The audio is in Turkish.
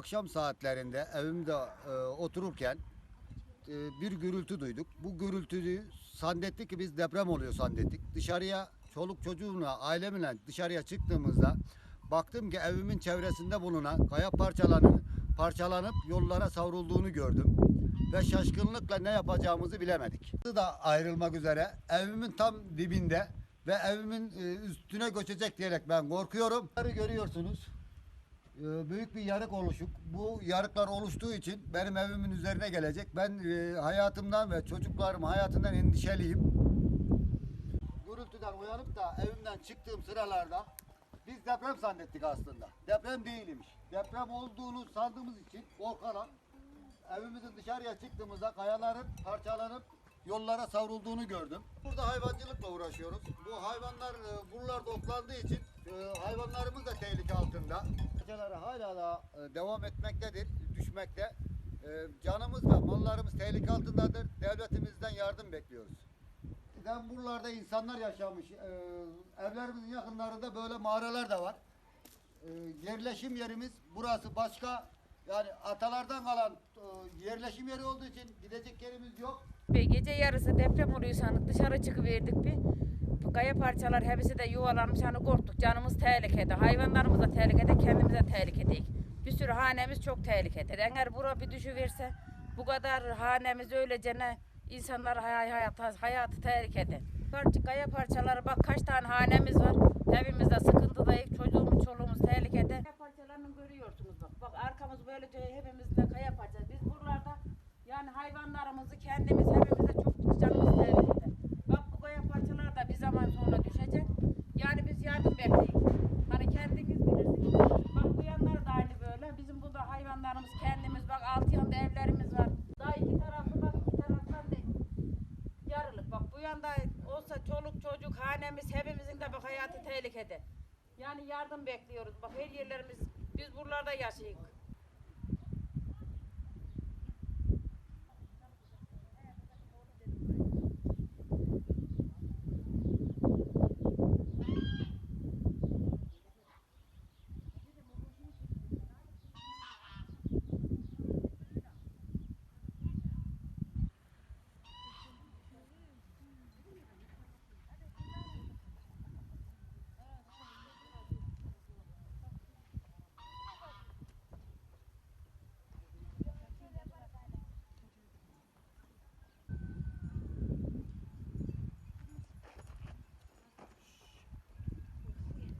Akşam saatlerinde evimde e, otururken e, bir gürültü duyduk. Bu gürültüyü zannettik ki biz deprem oluyor zannettik. Dışarıya çoluk çocuğumla ailemle dışarıya çıktığımızda baktım ki evimin çevresinde bulunan kaya parçalarının parçalanıp yollara savrulduğunu gördüm. Ve şaşkınlıkla ne yapacağımızı bilemedik. da ayrılmak üzere evimin tam dibinde ve evimin e, üstüne göçecek diyerek ben korkuyorum. Görüyorsunuz. Ee, büyük bir yarık oluşuk. Bu yarıklar oluştuğu için benim evimin üzerine gelecek. Ben e, hayatımdan ve çocuklarım hayatından endişeliyim. Gürültüden uyanıp da evimden çıktığım sıralarda biz deprem zannettik aslında. Deprem değilmiş. Deprem olduğunu sandığımız için korkarak evimizin dışarıya çıktığımızda kayaların parçalanıp yollara savrulduğunu gördüm. Burada hayvancılıkla uğraşıyoruz. Bu hayvanlar e, buralarda otlandığı için e, hayvanlarımız da tehlike altında. Geceleri hala da e, devam etmektedir, düşmekte. E, Canımız ve mallarımız tehlike altındadır. Devletimizden yardım bekliyoruz. Ben buralarda insanlar yaşamış. E, Evlerimizin yakınlarında böyle mağaralar da var. Yerleşim yerimiz burası başka yani atalardan kalan e, yerleşim yeri olduğu için gidecek yerimiz yok. Ve gece yarısı deprem oluyor sanıp dışarı çıkıverdik bir. Kaya parçalar hepsi de yuvalanmış hani korktuk. Canımız tehlikede. Hayvanlarımız da tehlikede. Kendimiz de tehlikedeyiz. Bir sürü hanemiz çok tehlikede. Eğer bura bir düşüverse bu kadar hanemiz öylece ne insanlar hay hayatı, hayatı tehlikede. Kaya parçaları bak kaç tane hanemiz var. Hepimiz de sıkıntıdayız. Çocuğumuz çoluğumuz tehlikede. Kaya parçalarını görüyorsunuz bak. Bak arkamız böylece hepimiz de kaya parçası. Biz buralarda yani hayvanlarımızı kendimiz hepimiz de çok canımız tehlikede. Bak bu kaya parçalar da bir zaman sonra düşecek. Yani biz yardım bekliyoruz. Hani kendiniz bilirsiniz. Bak bu yanlar da aynı böyle. Bizim burada hayvanlarımız kendimiz bak altı yanda evlerimiz var. Daha iki tarafı bak iki taraftan da yarılık. Bak bu yanda olsa çoluk çocuk hanemiz hepimizin de bak hayatı tehlikede. Yani yardım bekliyoruz. Bak her yerlerimiz biz buralarda yaşayık.